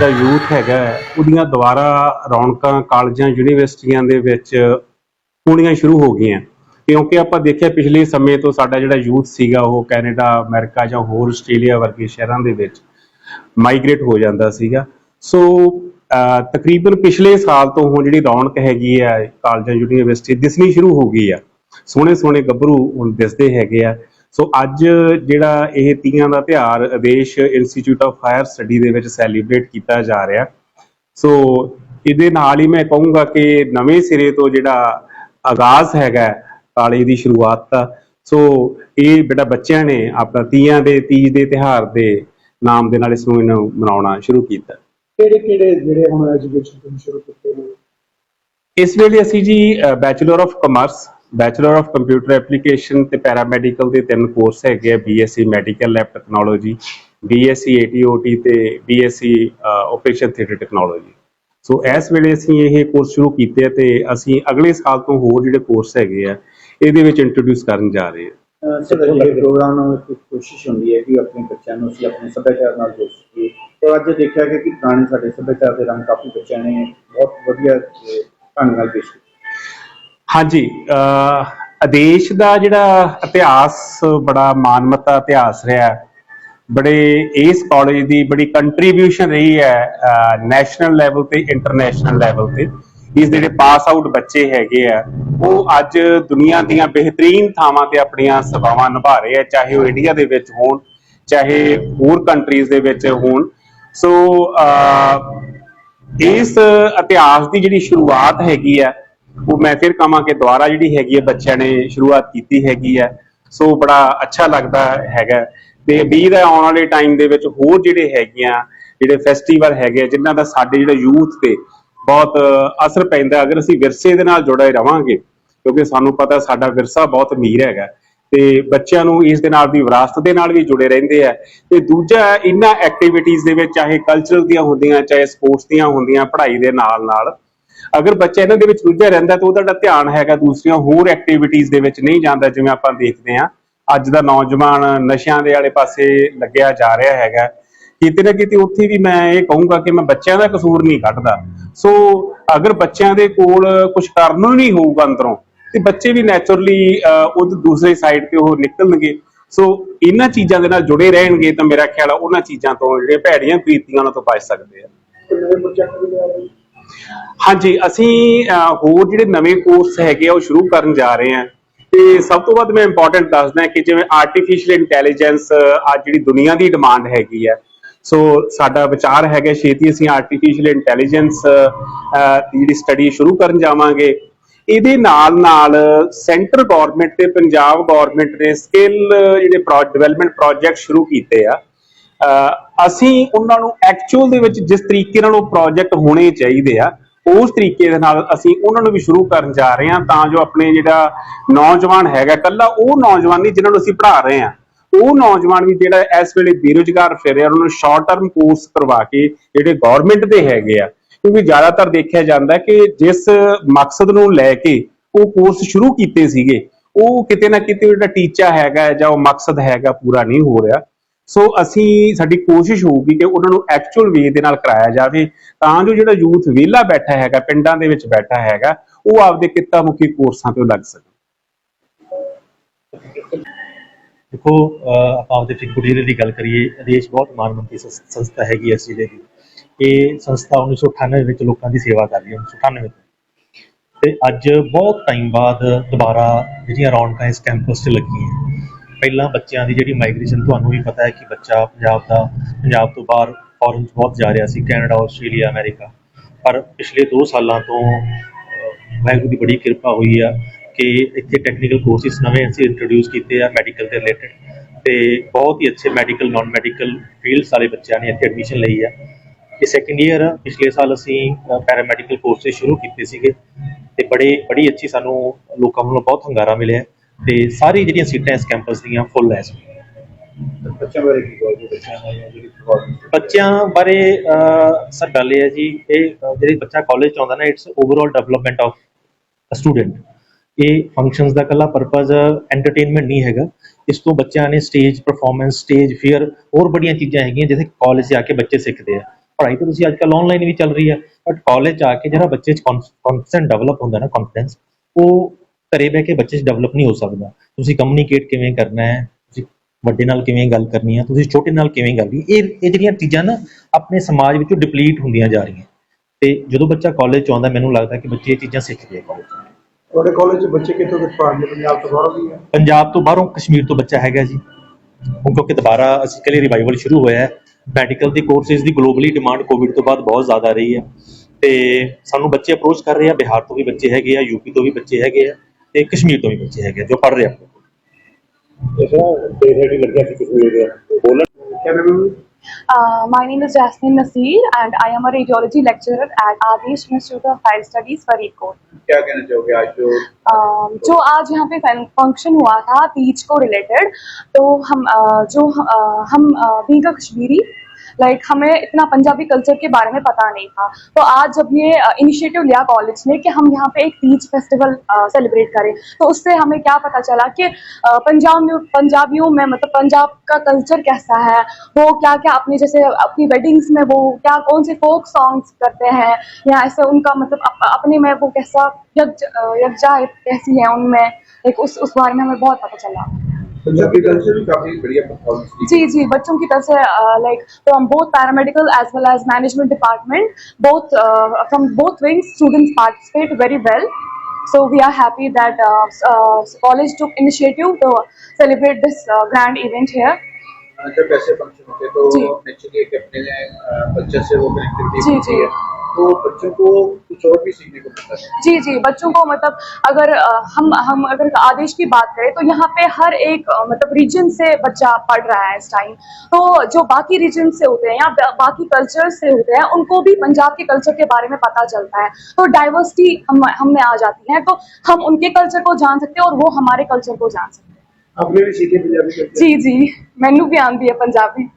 ਦਾ youth ਹੈਗਾ ਉਹਦੀਆਂ ਦੁਬਾਰਾ ਰੌਣਕਾਂ ਕਾਲਜਾਂ ਯੂਨੀਵਰਸਿਟੀਆਂ ਦੇ ਵਿੱਚ ਹੋਣੀਆਂ ਸ਼ੁਰੂ ਹੋ ਗਈਆਂ। ਕਿਉਂਕਿ ਆਪਾਂ ਦੇਖਿਆ ਪਿਛਲੇ ਸਮੇਂ ਤੋਂ ਸਾਡਾ ਜਿਹੜਾ ਯੂਥ ਸੀਗਾ ਉਹ ਕੈਨੇਡਾ ਅਮਰੀਕਾ ਜਾਂ ਹੋਰ ਆਸਟ੍ਰੇਲੀਆ ਵਰਗੇ ਸ਼ਹਿਰਾਂ ਦੇ ਵਿੱਚ ਮਾਈਗ੍ਰੇਟ ਹੋ ਜਾਂਦਾ ਸੀਗਾ। ਸੋ ਅਹ, ਤਕਰੀਬਨ ਪਿਛਲੇ ਸਾਲ ਤੋਂ ਹੁਣ ਜਿਹੜੀ ਰੌਣਕ ਹੈਗੀ ਆ ਕਾਲਜਾਂ ਯੂਨੀਵਰਸਿਟੀ ਦਿਸਣੀ ਸ਼ੁਰੂ ਹੋ ਗਈ ਆ। ਸੋਹਣੇ ਸੋਹਣੇ ਗੱਭਰੂ ਹੁਣ ਦਿਸਦੇ ਹੈਗੇ ਆ। ਸੋ ਅੱਜ ਜਿਹੜਾ ਇਹ ਤੀਆਂ ਦਾ ਤਿਉਹਾਰ Adesh institute of higher study ਦੇ ਵਿੱਚ ਸੈਲੀਬ੍ਰੇਟ ਕੀਤਾ ਜਾ ਰਿਹਾ। ਸੋ ਇਹਦੇ ਨਾਲ ਹੀ ਮੈਂ ਕਹੂੰਗਾ ਕਿ ਨਵੇਂ ਸਿਰੇ ਤੋਂ ਜਿਹੜਾ ਆਗਾਜ਼ ਹੈਗਾ ਕਾਲੇ ਦੀ ਸ਼ੁਰੂਆਤ ਦਾ ਸੋ ਇਹ ਬੇਟਾ ਬੱਚਿਆਂ ਨੇ ਆਪਣਾ ਤੀਆਂ ਦੇ ਤੀਜ ਦੇ ਤਿਉਹਾਰ ਦੇ ਨਾਮ ਦੇ ਨਾਲ ਇਸ ਨੂੰ ਇਹਨੂੰ ਮਨਾਉਣਾ ਸ਼ੁਰੂ ਕੀਤਾ। ਕਿਹੜੇ ਕਿਹੜੇ ਜਿਹੜੇ ਹੁਣ ਐਜੂਕੇਸ਼ਨ ਤੁਸੀਂ ਸ਼ੁਰੂ ਕੀਤੇ ਨੇ? ਇਸ ਵੇਲੇ ਅਸੀਂ ਜੀ bachelor of commerce bachelor of computer application ਤੇ ਪੈਰਾਮੈਡੀਕਲ ਦੇ ਤਿੰਨ ਕੋਰਸ ਹੈਗੇ ਆ BSc medical lab technology BSc ATOT ਤੇ BSc operation theatre technology so ਇਸ ਵੇਲੇ ਅਸੀਂ ਇਹ ਕੋਰਸ ਸ਼ੁਰੂ ਕੀਤੇ ਆ ਤੇ ਅਸੀਂ ਅਗਲੇ ਸਾਲ ਤੋਂ ਹੋਰ ਜਿਹੜੇ ਕੋਰਸ ਹੈਗੇ ਆ, ਇਹਦੇ ਵਿੱਚ ਇੰਟਰੋਡਿਊਸ ਕਰਨ ਜਾ ਰਹੇ ਹਾਂ ਸਰ ਇਹ ਪ੍ਰੋਗਰਾਮ ਨਾਲ ਇੱਕ ਕੋਸ਼ਿਸ਼ ਹੁੰਦੀ ਹੈ ਕਿ ਆਪਣੇ ਬੱਚਿਆਂ ਨੂੰ ਅਸੀਂ ਆਪਣੇ ਸੱਭਿਆਚਾਰ ਨਾਲ ਜੋੜ ਸਕੀਏ। ਪਰ ਅੱਜ ਦੇਖਿਆ ਕਿ ਪੁਰਾਣੇ ਸਾਡੇ ਸੱਭਿਆਚਾਰ ਦੇ ਰੰਗ ਕਾਫੀ ਬੱਚਿਆਂ ਨੇ ਬਹੁਤ ਵਧੀਆ ਢੰਗ ਨਾਲ ਪੇਸ਼ ਕੀਤੇ। ਹਾਂਜੀ ਅਹ ਆਦੇਸ਼ ਦਾ ਜਿਹੜਾ ਇਤਿਹਾਸ ਬੜਾ ਮਾਨਮਤਾ ਇਤਿਹਾਸ ਰਿਹਾ ਬੜੇ ਇਸ ਕਾਲਜ ਦੀ ਬੜੀ ਕੰਟਰੀਬਿਊਸ਼ਨ ਰਹੀ ਹੈ ਨੈਸ਼ਨਲ ਲੈਵਲ ਤੇ ਇੰਟਰਨੈਸ਼ਨਲ ਲੈਵਲ ਤੇ। ਇਸ ਜਿਹੜੇ ਪਾਸ ਆਊਟ ਬੱਚੇ ਹੈਗੇ ਆ, ਉਹ ਅੱਜ ਦੁਨੀਆ ਦੀਆਂ ਬਿਹਤਰੀਨ ਥਾਵਾਂ ਤੇ ਆਪਣੀਆਂ ਸੇਵਾਵਾਂ ਨਿਭਾ ਰਹੇ ਆ, ਚਾਹੇ ਉਹ ਇੰਡੀਆ ਦੇ ਵਿੱਚ ਹੋਣ, ਚਾਹੇ ਹੋਰ ਕੰਟਰੀਜ਼ ਦੇ ਵਿੱਚ ਹੋਣ। ਸੋ ਇਸ ਇਤਿਹਾਸ ਦੀ ਜਿਹੜੀ ਸ਼ੁਰੂਆਤ ਹੈਗੀ ਆ ਉਹ ਮੈਂ ਫਿਰ ਕਹਾਂ ਕਿ ਦੁਬਾਰਾ ਜਿਹੜੀ ਹੈਗੀ ਹੈ ਬੱਚਿਆਂ ਨੇ ਸ਼ੁਰੂਆਤ ਕੀਤੀ ਹੈਗੀ ਹੈ ਸੋ ਬੜਾ ਅੱਛਾ ਲੱਗਦਾ ਹੈਗਾ। ਤੇ ਉਮੀਦ ਹੈ ਆਉਣ ਵਾਲੇ ਟਾਈਮ ਦੇ ਵਿੱਚ ਹੋਰ ਜਿਹੜੇ ਹੈਗੀਆਂ ਜਿਹੜੇ ਫੈਸਟੀਵਲ ਹੈਗੇ ਆ, ਜਿਨ੍ਹਾਂ ਦਾ ਸਾਡੇ ਜਿਹੜਾ ਯੂਥ ਤੇ ਬਹੁਤ ਅਸਰ ਪੈਂਦਾ ਅਗਰ ਅਸੀਂ ਵਿਰਸੇ ਦੇ ਨਾਲ ਜੁੜੇ ਰਵਾਂਗੇ ਕਿਉਂਕਿ ਸਾਨੂੰ ਪਤਾ ਸਾਡਾ ਵਿਰਸਾ ਬਹੁਤ ਅਮੀਰ ਹੈਗਾ। ਤੇ ਬੱਚਿਆਂ ਨੂੰ ਇਸ ਦੇ ਨਾਲ ਵੀ ਵਿਰਾਸਤ ਦੇ ਨਾਲ ਵੀ ਜੁੜੇ ਰਹਿੰਦੇ ਆ। ਤੇ ਦੂਜਾ ਇਹਨਾਂ ਐਕਟੀਵਿਟੀਜ਼ ਦੇ ਵਿੱਚ ਚਾਹੇ ਕਲਚਰਲ ਦੀਆਂ ਹੁੰਦੀਆਂ ਚਾਹੇ ਸਪੋਰਟਸ ਦੀਆਂ ਹੁੰਦੀਆਂ ਪੜ੍ਹਾਈ ਦੇ ਨਾਲ ਨਾਲ ਅਗਰ ਬੱਚਾ ਇਹਨਾਂ ਦੇ ਵਿੱਚ ਰੁੱਝਿਆ ਰਹਿੰਦਾ ਤਾਂ ਉਹਦਾ ਧਿਆਨ ਹੈਗਾ ਦੂਸਰੀਆਂ ਹੋਰ ਐਕਟੀਵਿਟੀਜ਼ ਦੇ ਵਿੱਚ ਨਹੀਂ ਜਾਂਦਾ, ਜਿਵੇਂ ਆਪਾਂ ਦੇਖਦੇ ਹਾਂ। ਅੱਜ ਦਾ ਨੌਜਵਾਨ ਨਸ਼ਿਆਂ ਦੇ ਵਾਲੇ ਪਾਸੇ ਲੱਗਿਆ ਜਾ ਰਿਹਾ ਹੈਗਾ। ਕਿਤੇ ਨਾ ਕਿਤੇ ਉੱਥੇ ਵੀ ਮੈਂ ਇਹ ਕਹੂੰਗਾ ਕਿ ਮੈਂ ਬੱਚਿਆਂ ਦਾ ਕਸੂਰ ਨਹੀਂ ਕੱਢਦਾ। ਸੋ ਅਗਰ ਬੱਚਿਆਂ ਦੇ ਕੋਲ ਕੁਝ ਕਰਨ ਨੂੰ ਨਹੀਂ ਹੋਊਗਾ ਅੰਦਰੋਂ, ਤੇ ਬੱਚੇ ਵੀ ਨੇਚਰਲੀ ਉਹ ਦੂਸਰੇ ਸਾਈਡ ਤੇ ਉਹ ਨਿਕਲਣਗੇ। ਸੋ ਇਹਨਾਂ ਚੀਜ਼ਾਂ ਦੇ ਨਾਲ ਜੁੜੇ ਰਹਿਣਗੇ ਤਾਂ ਮੇਰਾ ਖਿਆਲ ਆ ਉਹਨਾਂ ਚੀਜ਼ਾਂ ਤੋਂ ਜਿਹੜੇ ਭੈੜੀਆਂ ਪ੍ਰੀਤੀਆਂ ਉਹਨਾਂ ਤੋਂ ਬਚ ਸਕਦੇ ਆ ਕੋਈ ਨਵੇਂ ਪ੍ਰੋਜੈਕਟ ਵੀ ਲਿਆ ਰਹੇ ਹਾਂਜੀ, ਅਸੀਂ ਹੋਰ ਜਿਹੜੇ ਨਵੇਂ ਕੋਰਸ ਹੈਗੇ ਆ, ਉਹ ਸ਼ੁਰੂ ਕਰਨ ਜਾ ਰਹੇ ਹਾਂ। ਤੇ ਸਭ ਤੋਂ ਵੱਧ ਮੈਂ ਇੰਪੋਰਟੈਂਟ ਦੱਸਦਾ ਕਿ ਜਿਵੇਂ ਆਰਟੀਫੀਸ਼ੀਅਲ ਇੰਟੈਲੀਜੈਂਸ ਅੱਜ ਜਿਹੜੀ ਦੁਨੀਆ ਦੀ ਡਿਮਾਂਡ ਹੈਗੀ ਹੈ। ਸੋ ਸਾਡਾ ਵਿਚਾਰ ਹੈਗਾ ਛੇਤੀ ਅਸੀਂ ਆਰਟੀਫੀਸ਼ੀਅਲ ਇੰਟੈਲੀਜੈਂਸ ਦੀ ਜਿਹੜੀ ਸਟੱਡੀ ਸ਼ੁਰੂ ਕਰਨ ਜਾਵਾਂਗੇ। ਇਹਦੇ ਨਾਲ ਨਾਲ ਸੈਂਟਰ ਗਵਰਨਮੈਂਟ ਤੇ ਪੰਜਾਬ ਗਵਰਨਮੈਂਟ ਨੇ ਸਕਿੱਲ ਜਿਹੜੇ ਡਿਵੈਲਪਮੈਂਟ ਪ੍ਰੋਜੈਕਟ ਸ਼ੁਰੂ ਕੀਤੇ ਆ। ਅਸੀਂ ਉਹਨਾਂ ਨੂੰ ਐਕਚੁਅਲ ਦੇ ਵਿੱਚ ਜਿਸ ਤਰੀਕੇ ਨਾਲ ਉਹ ਪ੍ਰੋਜੈਕਟ ਹੋਣੇ ਚਾਹੀਦੇ ਆ ਉਸ ਤਰੀਕੇ ਦੇ ਨਾਲ ਅਸੀਂ ਉਹਨਾਂ ਨੂੰ ਵੀ ਸ਼ੁਰੂ ਕਰਨ ਜਾ ਰਹੇ ਹਾਂ ਤਾਂ ਜੋ ਆਪਣੇ ਜਿਹੜਾ ਨੌਜਵਾਨ ਹੈਗਾ ਕੱਲਾ ਉਹ ਨੌਜਵਾਨ ਨਹੀਂ ਜਿਨ੍ਹਾਂ ਨੂੰ ਅਸੀਂ ਪੜ੍ਹਾ ਰਹੇ ਹਾਂ। ਉਹ ਨੌਜਵਾਨ ਵੀ ਜਿਹੜਾ ਇਸ ਵੇਲੇ ਬੇਰੁਜ਼ਗਾਰ ਫਿਰ ਰਿਹਾ, ਉਹਨਾਂ ਨੂੰ ਸ਼ਾਰਟ ਟਰਮ ਕੋਰਸ ਕਰਵਾ ਕੇ ਜਿਹੜੇ ਗਵਰਨਮੈਂਟ ਦੇ ਹੈਗੇ ਆ, ਕਿਉਂਕਿ ਜ਼ਿਆਦਾਤਰ ਦੇਖਿਆ ਜਾਂਦਾ ਕਿ ਜਿਸ ਮਕਸਦ ਨੂੰ ਲੈ ਕੇ ਉਹ ਕੋਰਸ ਸ਼ੁਰੂ ਕੀਤੇ ਸੀਗੇ, ਉਹ ਕਿਤੇ ਨਾ ਕਿਤੇ ਜਿਹੜਾ ਟੀਚਾ ਹੈਗਾ ਜਾਂ ਉਹ ਮਕਸਦ ਹੈਗਾ ਪੂਰਾ ਨਹੀਂ ਹੋ ਰਿਹਾ। ਸੋ ਅਸੀਂ ਸਾਡੀ ਕੋਸ਼ਿਸ਼ ਹੋਊਗੀ ਕਿ ਉਹਨਾਂ ਨੂੰ ਐਕਚੁਅਲ ਵੇ ਦੇ ਨਾਲ ਕਰਾਇਆ ਜਾਵੇ, ਤਾਂ ਜੋ ਜਿਹੜਾ ਯੂਥ ਵਿਹਲਾ ਬੈਠਾ ਹੈਗਾ, ਪਿੰਡਾਂ ਦੇ ਵਿੱਚ ਬੈਠਾ ਹੈਗਾ, ਉਹ ਆਪਦੇ ਕਿੱਤਾ ਮੁਖੀ ਕੋਰਸਾਂ ਤੇ ਲੱਗ ਸਕਣ। ਦੇਖੋ, ਅਹ ਆਪਾਂ ਆਪਦੇ ਫਿਕੂਰੀਅਰ ਦੀ ਗੱਲ ਕਰੀਏ ਆਦੇਸ਼ ਬਹੁਤ ਮਾਨਮੰਤੀ ਸੰਸ- ਸੰਸਥਾ ਹੈਗੀ ਹੈ ਜ਼ਿਲ੍ਹੇ ਦੀ। ਇਹ ਸੰਸਥਾ 1998 ਵਿੱਚ ਲੋਕਾਂ ਦੀ ਸੇਵਾ ਕਰ ਰਹੀ ਹੈ 1998 ਤੋਂ। ਤੇ ਅੱਜ ਬਹੁਤ ਟਾਈਮ ਬਾਅਦ ਦੁਬਾਰਾ ਜਿਹੜੀਆਂ ਰੌਣਕਾਂ ਇਸ ਕੈਂਪਸ 'ਚ ਲੱਗੀਆਂ। ਪਹਿਲਾਂ ਬੱਚਿਆਂ ਦੀ ਜਿਹੜੀ ਮਾਈਗ੍ਰੇਸ਼ਨ ਤੁਹਾਨੂੰ ਵੀ ਪਤਾ ਹੈ ਕਿ ਬੱਚਾ ਪੰਜਾਬ ਦਾ, ਪੰਜਾਬ ਤੋਂ ਬਾਹਰ ਫੋਰਨ 'ਚ ਬਹੁਤ ਜਾ ਰਿਹਾ ਸੀ, ਕੈਨੇਡਾ, ਆਸਟ੍ਰੇਲੀਆ, ਅਮਰੀਕਾ। ਪਰ ਪਿਛਲੇ 2 ਸਾਲਾਂ ਤੋਂ ਵਾਹਿਗੁਰੂ ਦੀ ਬੜੀ ਕਿਰਪਾ ਹੋਈ ਆ ਕਿ ਇੱਥੇ ਟੈਕਨੀਕਲ ਕੋਰਸਿਸ ਨਵੇਂ ਅਸੀਂ ਇੰਟਰੋਡਿਊਸ ਕੀਤੇ ਆ ਮੈਡੀਕਲ ਦੇ ਰਿਲੇਟਡ ਤੇ ਬਹੁਤ ਹੀ ਅੱਛੇ ਮੈਡੀਕਲ ਨਾਨ ਮੈਡੀਕਲ ਫੀਲਡਸ ਵਾਲੇ ਬੱਚਿਆਂ ਨੇ ਇੱਥੇ ਐਡਮਿਸ਼ਨ ਲਈ ਆ। ਇਹ ਸੈਕੰਡ ਈਅਰ ਪਿਛਲੇ ਸਾਲ ਅਸੀਂ ਪੈਰਾਮੈਡੀਕਲ ਕੋਰਸਿਸ ਸ਼ੁਰੂ ਕੀਤੇ ਸੀਗੇ ਤੇ ਬੜੇ, ਬੜੀ ਅੱਛੀ ਸਾਨੂੰ ਲੋਕਾਂ ਵੱਲੋਂ ਬਹੁਤ ਹੰਗਾਰਾ ਮਿਲਿਆ। ਤੇ ਸਾਰੀ ਜਿਹੜੀਆਂ ਸੀਟਾਂ ਇਸ ਕੈਂਪਸ ਦੀਆਂ ਫੁੱਲ ਐ ਇਸ ਵੇਲੇ। ਬੱਚਿਆਂ ਬਾਰੇ ਕੀ ਬੱਚਿਆਂ ਜਿਹੜੀ performance ਬੱਚਿਆਂ ਬਾਰੇ ਅਹ, ਸਰ ਗੱਲ ਇਹ ਹੈ ਜੀ ਇਹ ਅਹ, ਜਿਹੜੀ ਬੱਚਾ ਕਾਲਜ ਚ ਆਉਂਦਾ ਨਾ it's overall development of a student ਇਹ ਫੰਕਸ਼ਨਸ ਦਾ ਕੱਲਾ ਪਰਪਸ ਐਂਟਰਟੇਨਮੈਂਟ ਨਹੀਂ ਹੈਗਾ। ਇਸ ਤੋਂ ਬੱਚਿਆਂ ਨੇ ਸਟੇਜ ਪਰਫਾਰਮੈਂਸ ਸਟੇਜ ਫੀਅਰ ਹੋਰ ਬੜੀਆਂ ਚੀਜ਼ਾਂ ਹੈਗੀਆਂ ਜਿੱਥੇ ਕਾਲਜ 'ਚ ਆ ਕੇ ਬੱਚੇ ਸਿੱਖਦੇ ਆ। ਪੜ੍ਹਾਈ ਤਾਂ ਤੁਸੀਂ ਅੱਜ ਕੱਲ੍ਹ ਆਨਲਾਈਨ ਵੀ ਚੱਲ ਰਹੀ ਹੈ ਬਟ ਕਾਲਜ ਆ ਕੇ ਜਿਹੜਾ ਬੱਚੇ 'ਚ ਕੌਨਫੀਡੈਂਸ ਡਿਵੈਲਪ ਹੁੰਦਾ ਨਾ ਕੌਨਫੀਡੈਂਸ ਉਹ ਘਰੇ ਬਹਿ ਕੇ ਬੱਚੇ 'ਚ ਡਿਵੈਲਪ ਨਹੀਂ ਹੋ ਸਕਦਾ। ਤੁਸੀਂ ਕਮਿਊਨੀਕੇਟ ਕਿਵੇਂ ਕਰਨਾ ਹੈ? ਤੁਸੀਂ ਵੱਡੇ ਨਾਲ ਕਿਵੇਂ ਗੱਲ ਕਰਨੀ ਹੈ? ਤੁਸੀਂ ਛੋਟੇ ਨਾਲ ਕਿਵੇਂ ਗੱਲ ਇਹ ਇਹ ਜਿਹੜੀਆਂ ਚੀਜ਼ਾਂ ਨਾ ਆਪਣੇ ਸਮਾਜ ਵਿੱਚੋਂ ਡਿਪਲੀਟ ਹੁੰਦੀਆਂ ਜਾ ਰਹੀਆਂ। ਤੇ ਜਦੋਂ ਬੱਚਾ ਕਾਲਜ 'ਚ ਆਉਂਦਾ ਮੈਨੂੰ ਲੱਗਦਾ ਕਿ ਬੱਚੇ ਇਹ ਚੀਜ਼ਾਂ ਸਿੱਖਦੇ ਆ ਕਾਲਜ ਤੁਹਾਡੇ ਕਾਲਜ 'ਚ ਬੱਚੇ ਕਿੱਥੋਂ ਕਿੱਥੋਂ ਪੜ੍ਹਦੇ ਪੰਜਾਬ ਤੋਂ ਬਾਹਰੋਂ ਵੀ ਹੈ? ਪੰਜਾਬ ਤੋਂ ਬਾਹਰੋਂ ਕਸ਼ਮੀਰ ਤੋਂ ਬੱਚਾ ਹੈਗਾ ਜੀ। ਹੁਣ ਕਿਉਂਕਿ ਦੁਬਾਰਾ ਅਸੀਂ ਕੱਲ੍ਹ ਰਿਵਾਈਵਲ ਸ਼ੁਰੂ ਹੋਇਆ ਹੈ। ਮੈਡੀਕਲ ਦੇ ਕੋਰਸਿਸ ਦੀ ਗਲੋਬਲੀ ਡਿਮਾਂਡ ਕੋਵਿਡ ਤੋਂ ਬਾਅਦ ਬਹੁਤ ਜ਼ਿਆਦਾ ਰਹੀ ਹੈ। ਤੇ ਸਾਨੂੰ ਬੱਚੇ ਅਪਰੋਚ ਕਰ ਰਹੇ ਆ। ਬਿਹਾਰ ਤੋਂ ਵੀ ਬੱਚੇ ਹੈਗੇ ਆ ਯੂਪੀ ਤੋਂ ਵੀ ਬੱਚੇ ਹੈਗੇ ਆ। ਤੇ ਕਸ਼ਮੀਰ ਤੋਂ ਵੀ ਬੱਚੇ ਹੈਗੇ ਆ ਜੋ ਪੜ੍ਹ ਰਹੇ ਆ ਆਪਣੇ ਕੋਲ ਇਸ ਤਰ੍ਹਾਂ ਤੇ ਜਿਹੜੀ ਲੱਗਿਆ ਸੀ ਕਸ਼ਮੀਰ ਦੇ ਬੋਲਣ ਕਿਆ ਨਾਮ ਹੈ Uh, my name is Jasmine Nasir and I am a radiology lecturer at Adesh Institute of Higher Studies, Faridkot. क्या कहना चाहोगे आज जो Uh, जो आज यहाँ पे फंक्शन हुआ था तीज को रिलेटेड तो हम uh, जो uh, हम बींग कश्मीरी लाइक हमें इतना पंजाबी कल्चर के बारे में पता नहीं था। तो आज जब ये इनिशिएटिव लिया कॉलेज ने कि हम यहाँ पे एक तीज फेस्टिवल सेलिब्रेट करें तो उससे हमें क्या पता चला कि पंजाब में पंजाबियों में मतलब पंजाब का कल्चर कैसा है? वो क्या क्या अपने जैसे अपनी वेडिंग्स में वो क्या कौन से फोक सॉन्ग्स करते हैं? या ऐसे उनका मतलब अप, अपने में वो कैसा यज्ञ यज्ञा कैसी है उनमें? एक उस उस बारे में हमें बहुत पता चला। पंजाबी कल्चर भी काफी बढ़िया परफॉर्मेंस जी जी बच्चों की तरफ से like from both paramedical as well as management department both uh, from both wings students participate very well so we are happy that uh, uh, college took initiative to celebrate this uh, grand event here जब ऐसे function होते हैं तो जी। Naturally एक अपने culture से वो connectivity जी, होती जी। तो बच्चों को कुछ और भी सीखने को मिलता है। जी जी बच्चों को मतलब अगर हम हम अगर आदेश की बात करें तो यहाँ पे हर एक मतलब रीजन से बच्चा पढ़ रहा है इस टाइम तो जो बाकी रीजन से होते हैं या बाकी कल्चर से होते हैं उनको भी पंजाब के कल्चर के बारे में पता चलता है। तो डाइवर्सिटी हम हम में आ जाती है तो हम उनके कल्चर को जान सकते हैं और वो हमारे कल्चर को जान सकते हैं। आपने भी सीखे पंजाबी जी जी मैनू भी आती है पंजाबी।